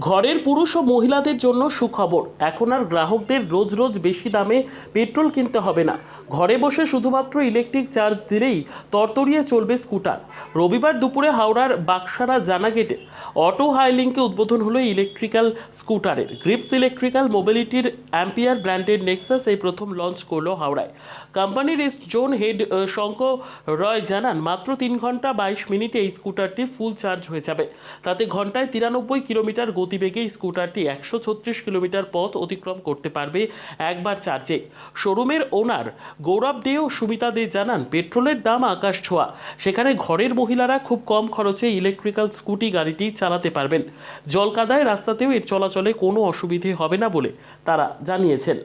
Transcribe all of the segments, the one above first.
ঘরের পুরুষ ও মহিলাদের জন্য সুখবর। এখন আর গ্রাহকদের রোজ রোজ বেশি দামে পেট্রোল কিনতে হবে না। ঘরে বসে শুধুমাত্র ইলেকট্রিক চার্জ দিলেই তরতরিয়ে চলবে স্কুটার। রবিবার দুপুরে হাওড়ার বাক্সারা জানাগেটে অটো হাইলিংকে উদ্বোধন হলো ইলেকট্রিক্যাল স্কুটারের। গ্রিপস ইলেকট্রিক্যাল মোবিলিটির অ্যাম্পিয়ার ব্র্যান্ডের নেক্সাস এই প্রথম লঞ্চ করল হাওড়ায়। কোম্পানির east zone head ah, Shankar Roy জানান মাত্র তিন ঘণ্টা বাইশ মিনিটে এই স্কুটারটি ফুল চার্জ হয়ে যাবে। তাতে ঘন্টায় তিরানব্বই কিলোমিটার গতিবেগে স্কুটারটি একশো ছত্রিশ কিলোমিটার পথ অতিক্রম করতে পারবে একবার চার্জে। শোরুমের ওনার গৌরব দে ও সুমিতা দে জানান, পেট্রোলের দাম আকাশ ছোঁয়া। সেখানে ঘরের মহিলারা খুব কম খরচে ইলেকট্রিক্যাল স্কুটি গাড়িটি চালাতে পারবেন। জলকাদায় রাস্তাতেও এর চলাচলে কোনো অসুবিধে হবে না বলে তারা জানিয়েছেন।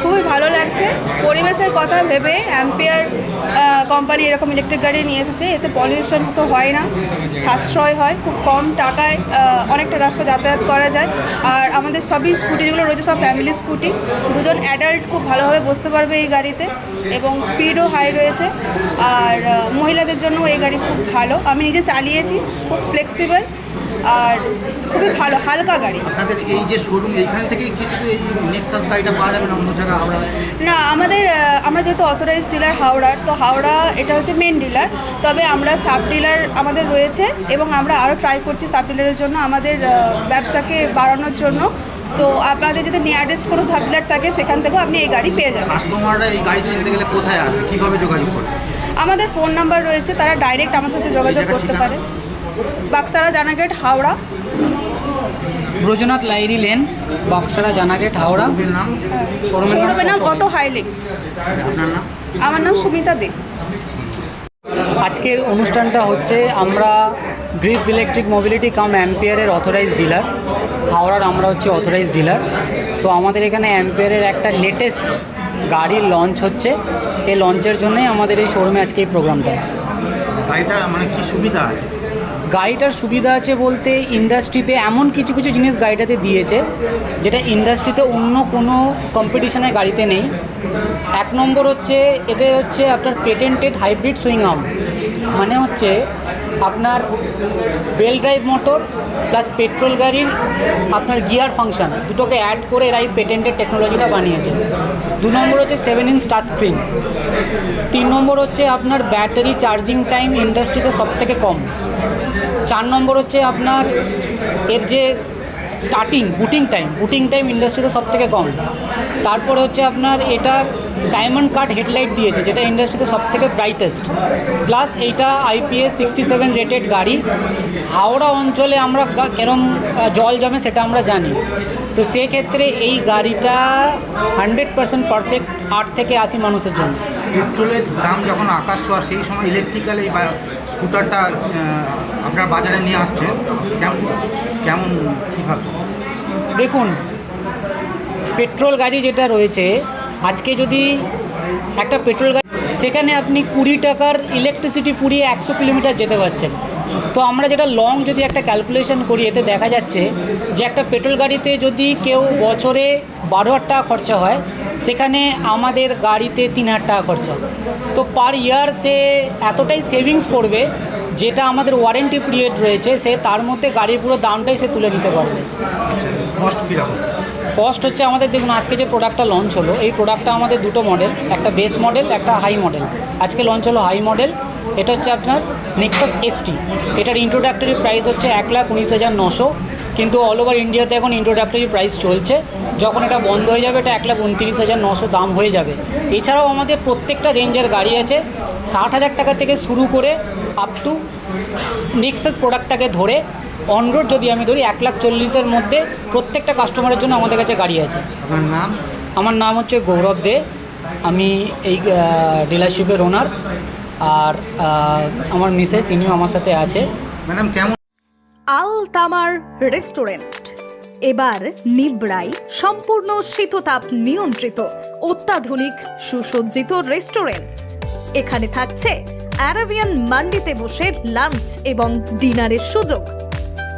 খুবই ভালো লাগছে। পরিবেশের কথা ভেবে অ্যাম্পিয়ার কোম্পানি এরকম ইলেকট্রিক গাড়ি নিয়ে এসেছে, এতে পলিউশন তো হয় না, সাশ্রয় হয়, খুব কম টাকায় অনেকটা রাস্তা যাতায়াত করা যায়। আর আমাদের সবই স্কুটি যেগুলো রয়েছে, সব ফ্যামিলি স্কুটি দুজন অ্যাডাল্ট খুব ভালোভাবে বসতে পারবে এই গাড়িতে, এবং স্পিডও হাই রয়েছে। আর মহিলাদের জন্য এই গাড়ি খুব ভালো। আমি নিজে চালিয়েছি, খুব ফ্লেক্সিবল আর খুবই ভালো হালকা গাড়ি। আপনাদের এই যে শোরুম এইখান থেকে কি শুধু এই নেক্সাস গাড়িটা পাওয়া যাবে না অন্য জায়গায় আমরা না আমাদের আমরা যেহেতু অথরাইজ ডিলার হাওড়ার তো হাওড়া এটা হচ্ছে মেন ডিলার তবে আমরা সাব ডিলার আমাদের রয়েছে এবং আমরা আরও ট্রাই করছি সাব ডিলারের জন্য আমাদের ব্যবসাকে বাড়ানোর জন্য। তো আপনাদের যদি নিয়ারেস্ট কোনো সাব ডিলার থাকে সেখান থেকেও আপনি এই গাড়ি পেয়ে যাবেন। কাস্টমাররা এই গাড়ি কিনতে গেলে কোথায় আসবে? কীভাবে যোগাযোগ করবে? আমাদের ফোন নাম্বার রয়েছে তারা ডাইরেক্ট আমাদের সাথে যোগাযোগ করতে পারে। বাক্সারা জানাগেট হাওড়া। ব্রজনাথ লাইরি লেন বক্সারা জানাগেট হাওড়া। শোরুমের নাম? শোরুমের নাম শোরুমের নাম অটো অটো হাইলিং আমার নাম সুমিতা দে। আজকের অনুষ্ঠানটা হচ্ছে আমরা গ্রিপস ইলেকট্রিক মোবিলিটি কাম অ্যাম্পিয়ারের অথরাইজ ডিলার। হাওড়ার আমরা হচ্ছে অথরাইজ ডিলার। তো আমাদের এখানে অ্যাম্পিয়ারের একটা লেটেস্ট গাড়ির লঞ্চ হচ্ছে। এই লঞ্চের জন্যই আমাদের এই শোরুমে আজকে এই প্রোগ্রামটা। গাড়িটা মানে কি সুবিধা আছে? গাড়িটার সুবিধা আছে বলতে ইন্ডাস্ট্রিতে এমন কিছু কিছু জিনিস গাড়িটাতে দিয়েছে, যেটা ইন্ডাস্ট্রিতে অন্য কোনো কম্পিটিশনের গাড়িতে নেই। এক নম্বর হচ্ছে এতে হচ্ছে আপনার পেটেন্টেড হাইব্রিড সুইং আর্ম মানে হচ্ছে আপনার belt drive motor plus petrol গাড়ির আপনার গিয়ার ফাংশন, দুটোকে অ্যাড করে এরা এই পেটেন্টেড টেকনোলজিটা বানিয়েছে। দু নম্বর হচ্ছে সেভেন ইঞ্চ টাচ স্ক্রিন তিন নম্বর হচ্ছে আপনার ব্যাটারি চার্জিং টাইম ইন্ডাস্ট্রিতে সবথেকে কম। চার নম্বর হচ্ছে আপনার এর যে starting booting time booting time ইন্ডাস্ট্রিতে সব থেকে কম। তারপরে হচ্ছে আপনার এটার ডায়মন্ড কাট হেডলাইট দিয়েছে যেটা ইন্ডাস্ট্রিতে সব থেকে ব্রাইটেস্ট প্লাস এইটা আইপিএস সিক্সটি সেভেন রেটেড গাড়ি। হাওড়া অঞ্চলে আমরা কেরম জল জমে সেটা আমরা জানি। তো সেক্ষেত্রে এই গাড়িটা হান্ড্রেড পার্সেন্ট পারফেক্ট আট থেকে আশি মানুষের জন্য। পেট্রোলের দাম যখন আকাশ ছোঁয়া সেই সময় ইলেকট্রিক্যাল এই স্কুটারটা আপনার বাজারে নিয়ে আসছে কেমন কেমন কী ভাবছেন? দেখুন পেট্রোল গাড়ি যেটা রয়েছে আজকে যদি একটা পেট্রোল গাড়ি সেখানে আপনি কুড়ি টাকার ইলেকট্রিসিটি পুড়িয়ে একশো কিলোমিটার যেতে পারছেন। তো আমরা যেটা লং যদি একটা ক্যালকুলেশন করি, এতে দেখা যাচ্ছে যে একটা পেট্রোল গাড়িতে যদি কেউ বছরে বারো হাজার টাকা খরচা হয়, সেখানে আমাদের গাড়িতে তিন হাজার টাকা খরচা। তো পার ইয়ার সে এতটাই সেভিংস করবে, যেটা আমাদের ওয়ারেন্টি পিরিয়ড রয়েছে, সে তার মধ্যে গাড়ির পুরো দামটাই সে তুলে নিতে পারবে। কস্ট কীরকম? কস্ট হচ্ছে আমাদের, দেখুন, আজকে যে প্রোডাক্টটা লঞ্চ হলো, এই প্রোডাক্টটা আমাদের দুটো মডেল একটা বেস মডেল একটা হাই মডেল আজকে লঞ্চ হলো হাই মডেল এটা হচ্ছে আপনার নেক্সাস এসটি এটার ইন্ট্রোডাক্টরি প্রাইস হচ্ছে এক লাখ উনিশ হাজার নশো। কিন্তু অল ওভার ইন্ডিয়াতে এখন ইন্ট্রোডাক্টরি প্রাইস চলছে। যখন এটা বন্ধ হয়ে যাবে, এটা এক লাখ উনত্রিশ হাজার নশো দাম হয়ে যাবে। এছাড়াও আমাদের প্রত্যেকটা রেঞ্জের গাড়ি আছে। ষাট হাজার টাকা থেকে শুরু করে আপ টু নেক্সাস প্রোডাক্টটাকে ধরে অনরোড যদি আমি ধরি এক লাখ চল্লিশের মধ্যে প্রত্যেকটা কাস্টমারের জন্য আমাদের কাছে গাড়ি আছে। আপনার নাম? আমার নাম হচ্ছে গৌরব দে। আমি এই ডিলারশিপের ওনার আর আমার মিসেস ইনিও আমার সাথে আছে। ম্যাডাম কেমন? আল তামার রেস্টুরেন্ট। এবার নিবড়াই সম্পূর্ণ শীততাপ নিয়ন্ত্রিত অত্যাধুনিক সুসজ্জিত রেস্টুরেন্ট। এখানে থাকছে অ্যারাবিয়ান মান্ডিতে বসে লাঞ্চ এবং ডিনারের সুযোগ।